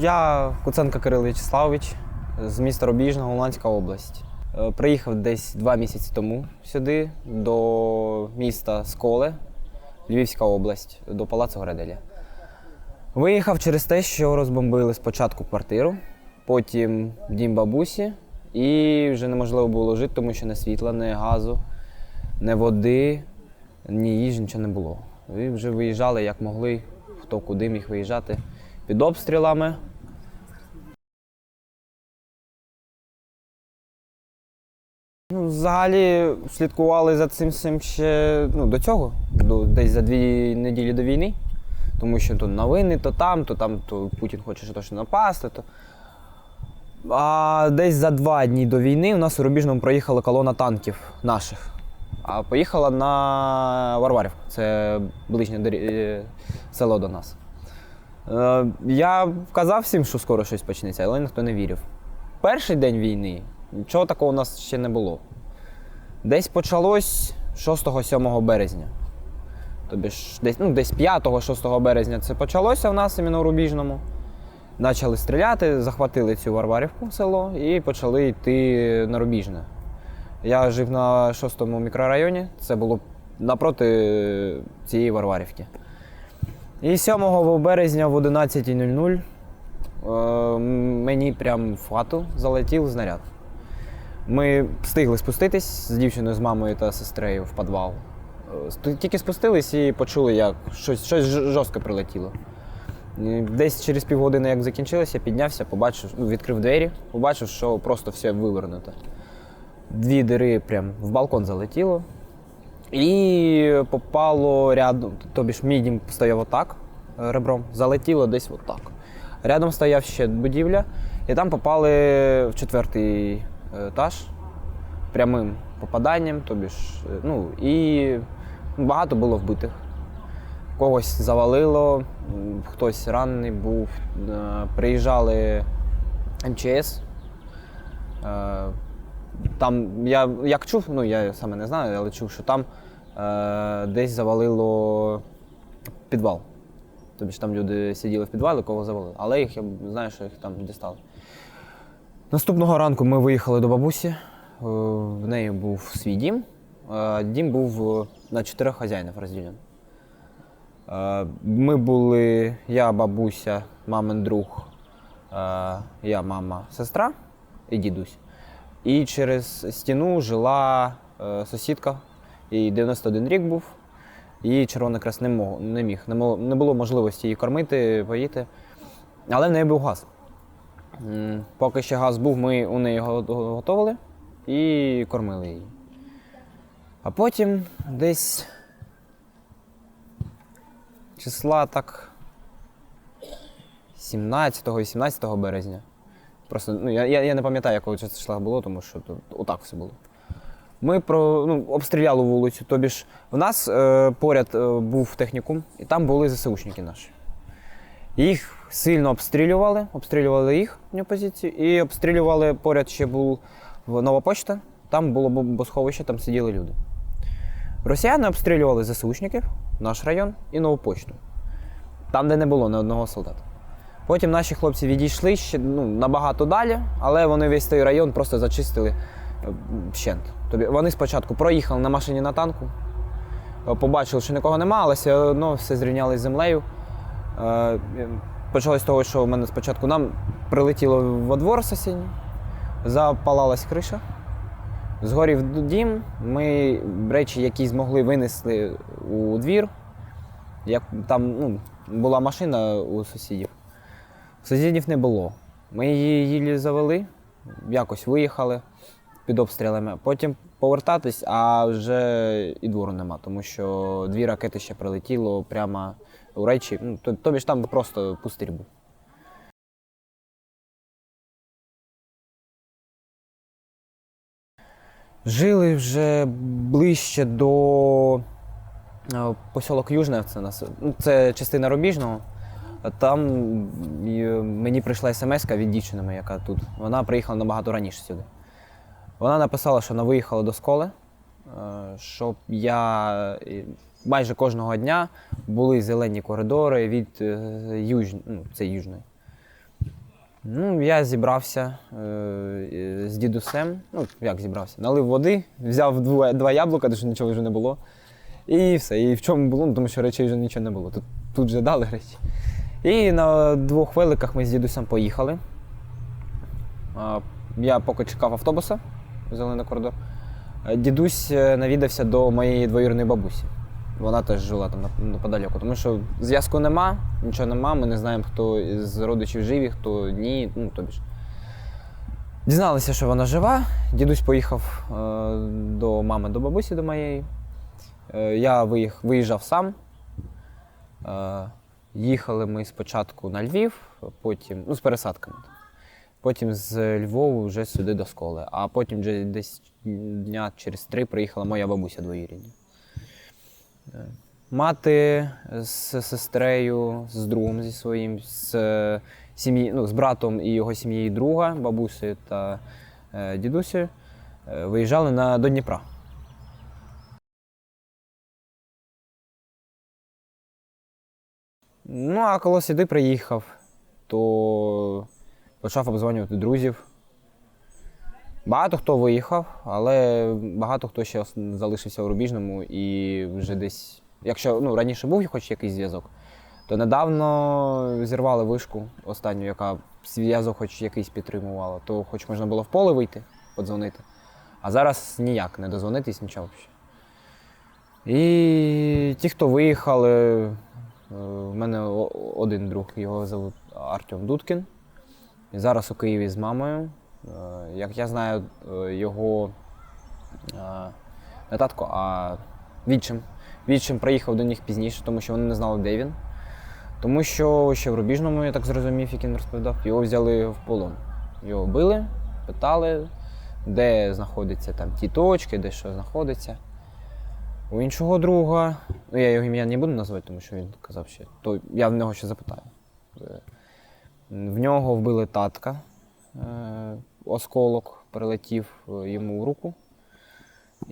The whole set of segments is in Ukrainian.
Я Куценко Кирил В'ячеславович з міста Рубіжного, Луганська область. Е, Приїхав десь два місяці тому сюди, до міста Сколе, Львівська область, до Палацу Граделя. Виїхав через те, що розбомбили спочатку квартиру, потім дім бабусі, і вже неможливо було жити, тому що ні світла, ні газу, ні води, ні їжі, нічого не було. І вже виїжджали як могли, хто куди міг виїжджати під обстрілами. Ну, взагалі слідкували за цим всім ще ну, до цього, до, десь за дві неділі до війни. Тому що то новини, то там, то там, то Путін хоче щось напасти. То... А десь за два дні до війни у нас у Рубіжному проїхала колона танків наших. А поїхала на Варварівку. Це ближнє е, село до нас. Е, Я казав всім, що скоро щось почнеться, але ніхто не вірив. Перший день війни нічого такого у нас ще не було. Десь почалось 6-7 березня. Тобі ж десь, ну, десь 5-6 березня це почалося в нас іменно у Рубіжному. Почали стріляти, захватили цю Варварівку в село і почали йти на Рубіжне. Я жив на 6-му мікрорайоні, це було напроти цієї Варварівки. І 7 березня в 11.00 е, мені прям в хату залетів знаряд. Ми встигли спуститись з дівчиною, з мамою та сестрою в підвал. Е, Тільки спустились і почули, як щось, щось жорстко прилетіло. Десь через півгодини, як закінчилося, піднявся, побачив, ну, відкрив двері, побачив, що просто все вивернуто. Дві дири прям в балкон залетіло. І попало рядом, тобі ж мій дім стояв отак е, ребром, залетіло десь отак. Рядом стояв ще будівля, і там попали в четвертий е, етаж прямим попаданням, тобі ж, е, ну, і багато було вбитих. Когось завалило, хтось ранений був. Приїжджали МЧС. Там я як чув, ну я саме не знаю, але чув, що там е, десь завалило підвал. Тобто там люди сиділи в підвалі, кого завалили. Але їх я знаю, що їх там дістали. Наступного ранку ми виїхали до бабусі. Е, В неї був свій дім. Е, Дім був е, на чотирьох хазяїнів розділений. Ми були я, бабуся, мамин друг, я, мама, сестра і дідусь. І через стіну жила е, сусідка, їй 91 рік був, її Червоний Хрест не, мог, не міг, не, не було можливості її кормити, поїти. Але в неї був газ. Поки ще газ був, ми у неї го- го- готували і кормили її. А потім десь числа так 17-18 березня. Просто ну, я, я, я не пам'ятаю, якого це числа було, тому що тут отак все було. Ми про, ну, обстріляли вулицю. Тобі ж в нас е, поряд е, був технікум, і там були ЗСУшники наші. Їх сильно обстрілювали, обстрілювали їх позицію, і обстрілювали поряд ще був нова почта, там було бомбосховище, там сиділи люди. Росіяни обстрілювали ЗСУшників, наш район і нову почту. Там, де не було ні одного солдата. Потім наші хлопці відійшли ще ну, набагато далі, але вони весь той район просто зачистили е, вщент. Тобі вони спочатку проїхали на машині на танку, е, побачили, що нікого немає, але все одно все зрівняли з землею. Е, Почалось з того, що в мене спочатку нам прилетіло во двор сусідній, запалалась криша, згорів дім. Ми речі, які змогли, винесли у двір. Як там ну, була машина у сусідів. Сусідів не було. Ми її їлі завели, якось виїхали під обстрілами. Потім повертатись, а вже і двору нема, тому що дві ракети ще прилетіло прямо у речі. Ну, тобі ж там просто пустир був. Жили вже ближче до е, посілок Южне, це, ну, це частина Рубіжного. Там мені прийшла смс від дівчини, яка тут. Вона приїхала набагато раніше сюди. Вона написала, що вона виїхала до школи, е, щоб я е, майже кожного дня були зелені коридори від е, юж... ну, це южної. Ну, я зібрався е, з дідусем. Ну, як зібрався? Налив води, взяв два, два яблука, тому що нічого вже не було. І все. І в чому було? Ну, тому що речей вже нічого не було. Тут, тут вже дали речі. І на двох великах ми з дідусем поїхали. Я поки чекав автобуса, зелений коридор. Дідусь е, навідався до моєї двоюрної бабусі. Вона теж жила там неподалеку. Тому що зв'язку нема, нічого нема, ми не знаємо, хто з родичів живі, хто ні. Ну, тобі ж. Дізналися, що вона жива. Дідусь поїхав е, до мами, до бабусі до моєї. Е, я виїх, виїжджав сам. Їхали ми спочатку на Львів, потім, ну, з пересадками. Потім з Львову вже сюди до школи. А потім вже десь дня через три приїхала моя бабуся двоюрідня. Е, Мати з сестрею, з другом зі своїм, з, е, сім'ї, ну, з братом і його сім'єю друга, бабусею та е, дідусею, виїжджали на, до Дніпра. Ну, а коли сюди приїхав, то почав обзвонювати друзів. Багато хто виїхав, але багато хто ще залишився у Рубіжному і вже десь. Якщо ну, раніше був хоч якийсь зв'язок, то недавно зірвали вишку останню, яка зв'язок хоч якийсь підтримувала, то хоч можна було в поле вийти, подзвонити. А зараз ніяк не дозвонитись, нічого взагалі. І ті, хто виїхали, е, в мене один друг, його звуть Артем Дудкін. І зараз у Києві з мамою. Е, Як я знаю, е, його е, не татко, а відчим. Відчим приїхав до них пізніше, тому що вони не знали, де він. Тому що ще в Рубіжному, я так зрозумів, як він розповідав, його взяли в полон. Його били, питали, де знаходяться там ті точки, де що знаходиться. У іншого друга, ну я його ім'я не буду називати, тому що він казав ще, то я в нього ще запитаю. В нього вбили татка, е, осколок прилетів е, йому в руку.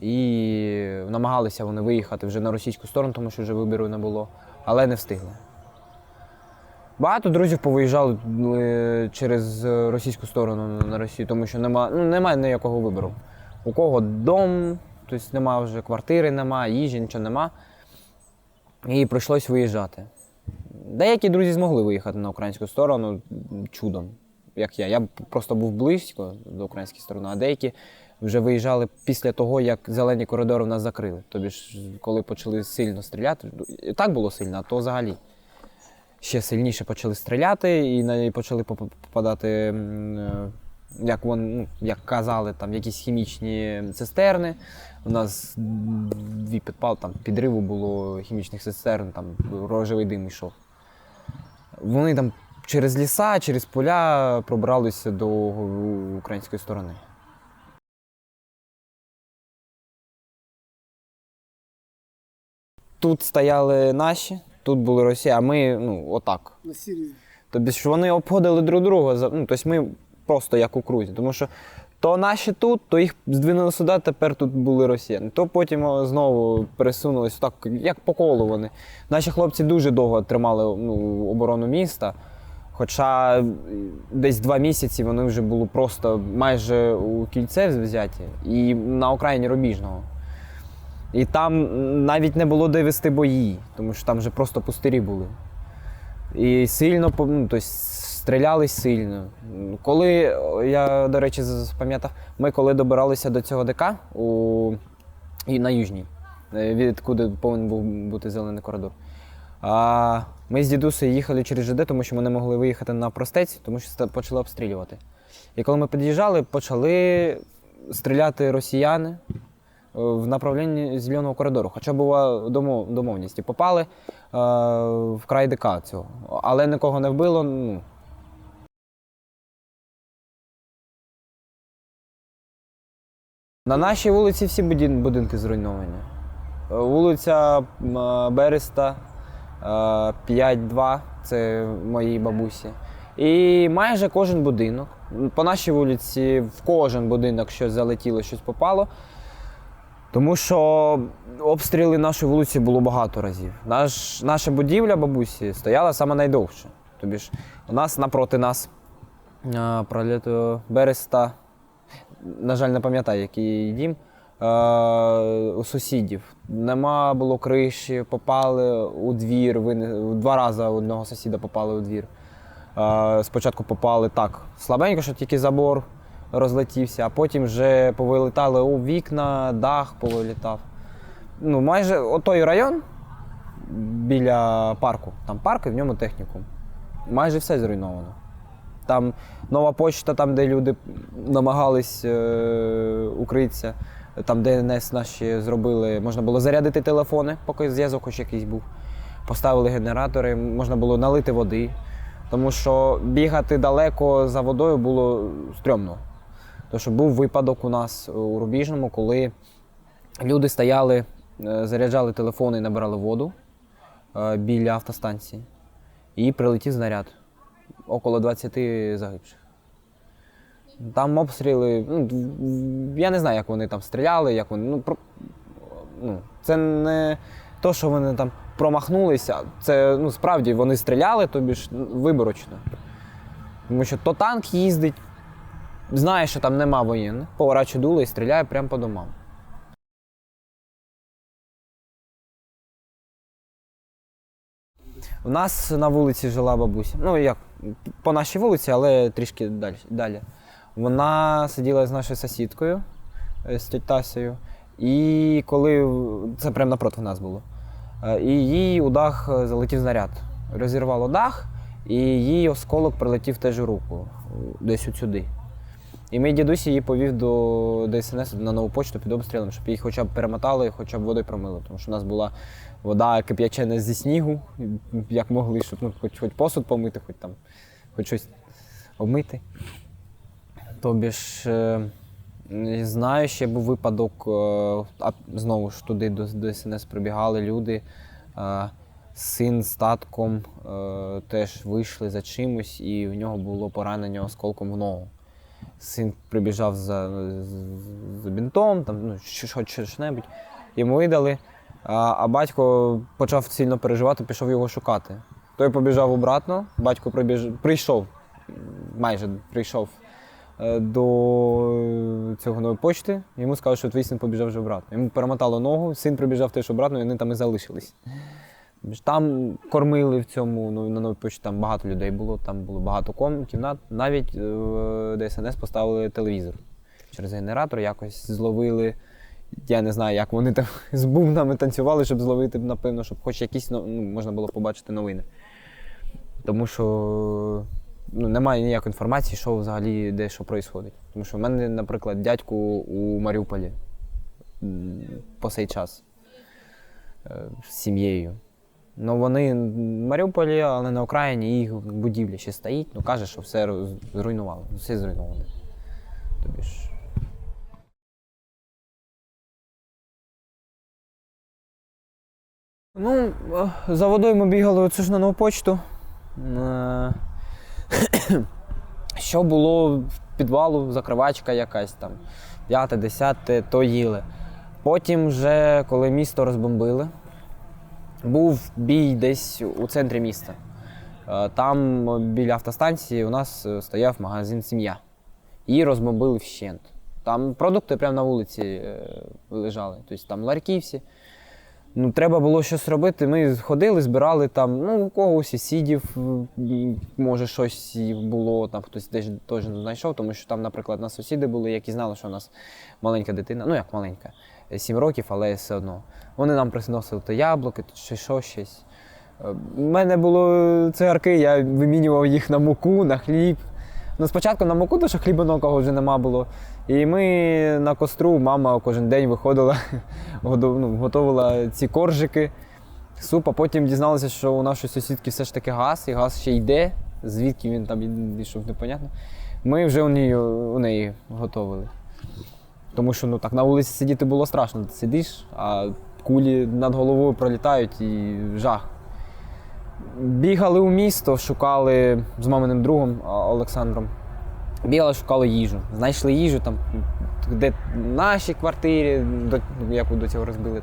І намагалися вони виїхати вже на російську сторону, тому що вже вибору не було, але не встигли. Багато друзів повиїжджали е, через російську сторону на Росію, тому що нема, ну, немає ніякого вибору. У кого дом, тобто немає вже квартири, немає, їжі, нічого нема. І прийшлось виїжджати. Деякі друзі змогли виїхати на українську сторону чудом, як я. Я просто був близько до української сторони, а деякі вже виїжджали після того, як зелені коридори в нас закрили. Тобі ж, коли почали сильно стріляти, так було сильно, а то взагалі. Ще сильніше почали стріляти і на- і почали попадати, е, як вон, ну, як казали, там якісь хімічні цистерни. У нас дві підпал, там підриву було хімічних цистерн, там рожевий дим йшов. Вони там через ліса, через поля пробралися до української сторони. Тут стояли наші, тут були Росія, а ми ну, отак. Тобто, що вони обходили друг друга. Ну, тобто ми просто як у крузі. Тому що то наші тут, то їх здвинули сюди, тепер тут були росіяни. То потім знову пересунулися так, як по колу вони. Наші хлопці дуже довго тримали ну, оборону міста. Хоча е, десь два місяці вони вже були просто майже у кільце взяті і на окраїні Рубіжного. І там навіть не було де вести бої, тому що там вже просто пустирі були. І сильно ну, тобто, стріляли сильно. Коли, я, до речі, з- пам'ятав, ми коли добиралися до цього ДК у, і на Южній, е, відкуди повинен був бути зелений коридор. А ми з дідусею їхали через ЖД, тому що ми не могли виїхати на простець, тому що почали обстрілювати. І коли ми під'їжджали, почали стріляти росіяни е, в направлінні зеленого коридору. Хоча була домов, домовність. І попали е, в край ДК цього. Але нікого не вбило. Ну. На нашій вулиці всі будинки зруйновані. Е, Вулиця е, Береста е, 5-2, це моїй бабусі. І майже кожен будинок. По нашій вулиці в кожен будинок щось залетіло, щось попало. Тому що обстріли нашої вулиці було багато разів. Наш, наша будівля бабусі стояла саме найдовше. Тобі ж у нас напроти нас е, Береста. На жаль, не пам'ятаю, який дім. Е, у сусідів. Нема було криші, попали у двір. Два рази одного сусіда попали у двір. Е, спочатку попали так слабенько, що тільки забор розлетівся, а потім вже повилітали у вікна, дах повилітав. Ну, майже отой район біля парку. Там парк і в ньому технікум. Майже все зруйновано. Там нова почта, там, де люди намагались е, укритися, там ДНС наші зробили, можна було зарядити телефони, поки зв'язок хоч якийсь був. Поставили генератори, можна було налити води. Тому що бігати далеко за водою було стрьомно. Тому що був випадок у нас у Рубіжному, коли люди стояли, е, заряджали телефони і набирали воду е, біля автостанції. І прилетів знаряд. Около 20 загибших. Там обстріли. Ну, я не знаю, як вони там стріляли, як вони. Ну, про, ну, це не то, що вони там промахнулися. Це ну, справді вони стріляли, тобі ж ну, виборочно. Тому що то танк їздить, знає, що там нема воєнних, поворачує дуло і стріляє прямо по домам. У нас на вулиці жила бабуся. Ну, як по нашій вулиці, але трішки далі. далі. Вона сиділа з нашою сусідкою, е, з тьоть Тасею. І коли це прямо напроти нас було. Е, І їй у дах е, залетів знаряд. Розірвало дах, і їй осколок прилетів теж у руку, десь от сюди. І мій дідусь її повів до ДСНС на нову почту під обстрілом, щоб її хоча б перемотали, хоча б водою промили. Тому що у нас була вода кип'ячена зі снігу, як могли, щоб ну, хоч, хоч посуд помити, хоч там хоч щось обмити. Тобі ж е, знаю, ще був випадок, е, а знову ж туди до, до СНС прибігали люди. Е, син з татком теж вийшли за чимось, і в нього було поранення осколком в ногу. Син прибіжав за, за бінтом, там, ну, що- що- щось-небудь, йому видали. А, а батько почав сильно переживати, пішов його шукати. Той побіжав обратно, батько прибіж... прийшов, майже прийшов е, до цього нової почти. Йому сказали, що твій син побіжав вже обратно. Йому перемотало ногу, син прибіжав теж обратно, і вони там і залишились. Там кормили в цьому ну, на новій почті, там багато людей було, там було багато ком, кімнат. Навіть е, ДСНС поставили телевізор. Через генератор якось зловили. Я не знаю, як вони там з бубнами танцювали, щоб зловити, напевно, щоб хоч якісь ну, можна було побачити новини. Тому що ну, немає ніякої інформації, що взагалі де що відбувається. Тому що в мене, наприклад, дядьку у Маріуполі по цей час е, з сім'єю. Ну, вони в Маріуполі, але на Україні їх будівля ще стоїть. Ну каже, що все зруйнували. Все зруйноване. Тобі ж. Ну, е, за водою ми бігали оцю ж на нову почту. Е, Що було в підвалу, закривачка якась там, п'яте, десяте, то їли. Потім, вже, коли місто розбомбили, був бій десь у центрі міста. Е, Там біля автостанції у нас е, стояв магазин Сім'я. Її розбомбили вщент. Там продукти прямо на вулиці е, лежали. Тобто там ларьки всі. Ну, треба було щось робити. Ми ходили, збирали там, ну, у кого у сусідів, може, щось було, там хтось десь теж знайшов, тому що там, наприклад, у нас сусіди були, які знали, що у нас маленька дитина, ну як маленька, 7 років, але все одно. Вони нам приносили то яблуки, то чи що щось. Е, У мене були цигарки, я вимінював їх на муку, на хліб. Ну, спочатку на муку, тому що хліба нового вже нема було. І ми на костру, мама кожен день виходила, ну, готувала ці коржики, суп, а потім дізналися, що у нашої сусідки все ж таки газ, і газ ще йде. Звідки він там йшов, непонятно. Ми вже у неї, у неї готували. Тому що ну, так на вулиці сидіти було страшно. Ти сидиш, а кулі над головою пролітають і жах. Бігали у місто, шукали з маминим другом Олександром. Бігали, шукали їжу. Знайшли їжу там, де нашій квартирі, до, яку до цього розбили,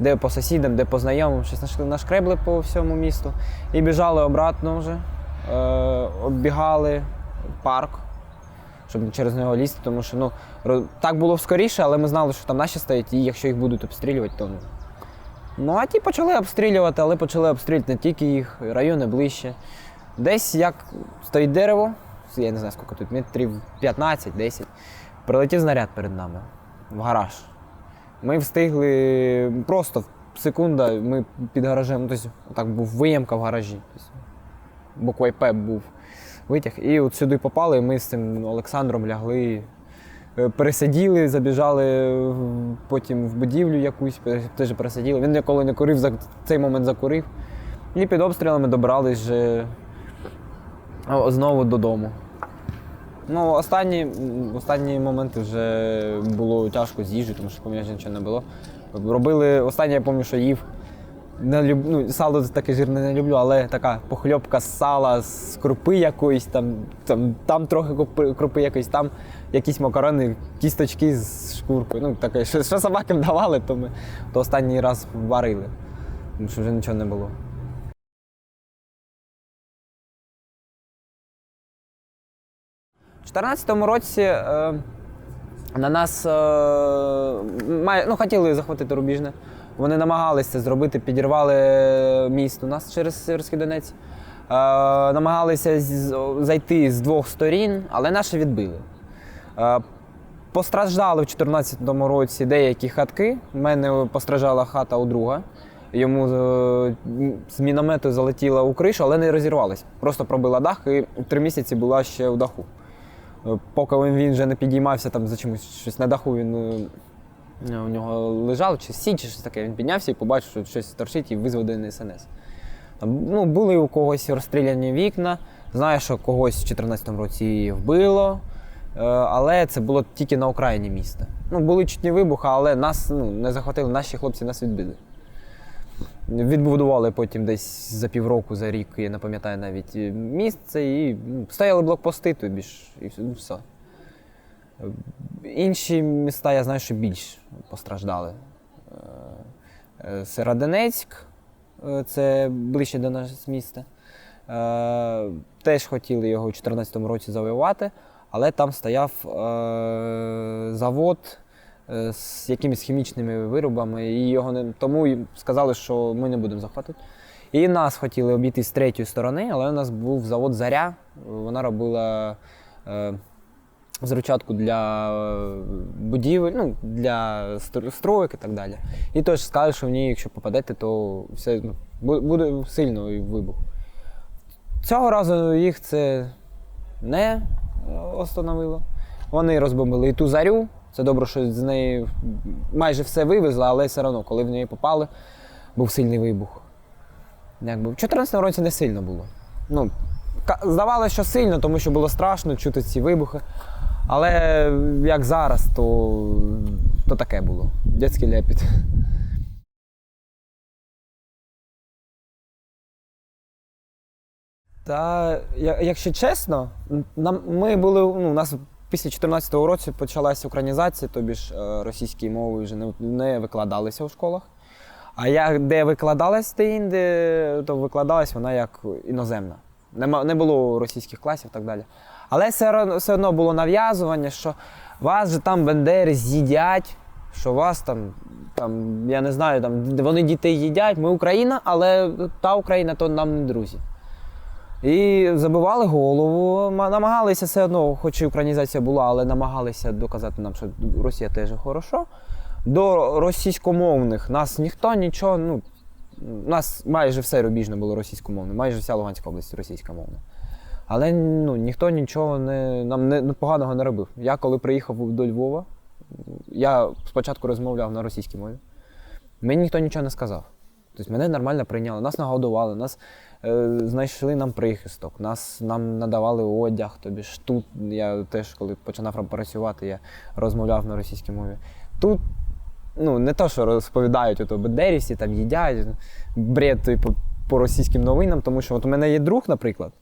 де по сусідам, де по знайомим, щось знайшли, нашкребли по всьому місту. І біжали обратно вже. Е, оббігали, парк, щоб через нього лізти, тому що ну, так було скоріше, але ми знали, що там наші стоять, і якщо їх будуть обстрілювати, то ну. Ну, а ті почали обстрілювати, але почали обстрілювати не тільки їх, райони ближче. Десь як стоїть дерево, я не знаю, скільки тут, метрів 15-10, прилетів снаряд перед нами в гараж. Ми встигли просто секунда, ми під гаражем, ну, тобто, так був виємка в гаражі. Тобто, буквою П був витяг. І от сюди попали, і ми з цим Олександром лягли, е, пересиділи, забіжали потім в будівлю якусь, теж пересиділи. Він ніколи не курив, за цей момент закурив. І під обстрілами добрались вже знову додому. Ну, останні, останні моменти вже було тяжко з їжею, тому що пам'ятаю, нічого не було. Робили, останнє я пам'ятаю, що їв. Не люб... ну, сало таке жирне не люблю, але така похльопка з сала, з крупи якоїсь, там, там, там трохи крупи, якоїсь, там якісь макарони, кісточки з шкуркою. Ну, таке, що, що собакам давали, то ми то останній раз варили, тому що вже нічого не було. У 2014 році е, на нас е, май, ну, хотіли захватити Рубіжне. Вони намагалися зробити, підірвали міст у нас через Северський Донець. Е, намагалися зайти з двох сторін, але наші відбили. Е, постраждали в 2014 році деякі хатки. У мене постраждала хата у друга. Йому е, з міномету залетіла у кришу, але не розірвалась. Просто пробила дах і три місяці була ще у даху. Поки він вже не підіймався там за чимось щось на даху, він у нього лежав, чи сі, чи щось таке. Він піднявся і побачив, що щось торчить і визвав один СНС. Там, ну, були у когось розстріляні вікна. Знаю, що когось в 2014 році вбило, е, але це було тільки на окраїні міста. Ну, були чутні вибухи, але нас ну, не захватили, наші хлопці нас відбили. Відбудували потім десь за півроку, за рік, я не пам'ятаю навіть е, місце, і ну, стояли блокпости, тобі ж, і ну, все. Інші міста я знаю, що більш постраждали. Е, е, Сєродонецьк, е, це ближче до нашого міста. Теж хотіли його у 2014 році завоювати, але там стояв завод з якимись хімічними виробами, і його не тому сказали, що ми не будемо захватити. І нас хотіли обійти з третьої сторони, але у нас був завод Заря. Вона робила зручатку для е, будівель, ну, для строїк і так далі. І теж сказали, що в ній, якщо попадете, то все ну, буде сильно вибух. Цього разу їх це не остановило. Вони розбомбили і ту зарю. Це добре, що з неї майже все вивезли, але все одно, коли в неї попали, був сильний вибух. Якби. В 2014 році не сильно було. Ну, здавалося, що сильно, тому що було страшно чути ці вибухи. Але як зараз, то, то таке було. Дядський лепіт. Та якщо чесно, нам ми були. Ну, у нас після 14-го року почалася українізація, тобі ж е, російські мови вже не, не викладалися у школах. А як де викладалась де інде, то викладалась вона як іноземна. Нема, не було російських класів і так далі. Але все, одно було нав'язування, що вас же там бендери з'їдять, що вас там, там, я не знаю, там вони дітей їдять. Ми Україна, але та Україна то нам не друзі. І забивали голову, намагалися все одно, хоч і українізація була, але намагалися доказати нам, що Росія теж хорошо. До російськомовних нас ніхто нічого, ну, у нас майже все рубіжне було російськомовне, майже вся Луганська область російськомовна. Але ну, ніхто нічого не, нам не, ну, поганого не робив. Я коли приїхав до Львова, я спочатку розмовляв на російській мові. Мені ніхто нічого не сказав. Тобто мене нормально прийняли, нас нагодували, нас е, знайшли нам прихисток, нас нам надавали одяг. Тобі ж тут я теж, коли починав працювати, я розмовляв на російській мові. Тут ну, не то, що розповідають ото бендерівці, там їдять, бред по, по російським новинам, тому що от у мене є друг, наприклад.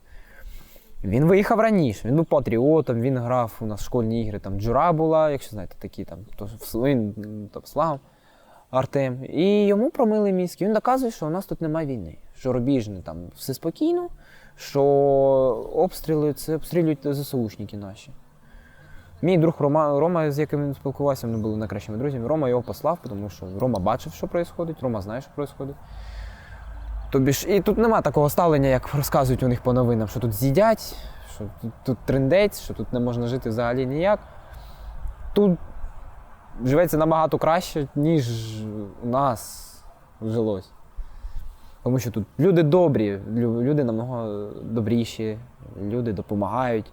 Він виїхав раніше, він був патріотом, він грав у нас школьні ігри, там Джура була, якщо знаєте, такі там, то він там слав Артем. І йому промили мізки. Він доказує, що у нас тут немає війни, що рубіжне там все спокійно, що обстріли це обстрілюють ЗСУшники наші. Мій друг Рома, Рома, з яким він спілкувався, ми були найкращими друзями. Рома його послав, тому що Рома бачив, що відбувається, Рома знає, що відбувається. Тобі ж, і тут нема такого ставлення, як розказують у них по новинам, що тут з'їдять, що тут, трендець, що тут не можна жити взагалі ніяк. Тут живеться набагато краще, ніж у нас жилось. Тому що тут люди добрі, люди намного добріші, люди допомагають.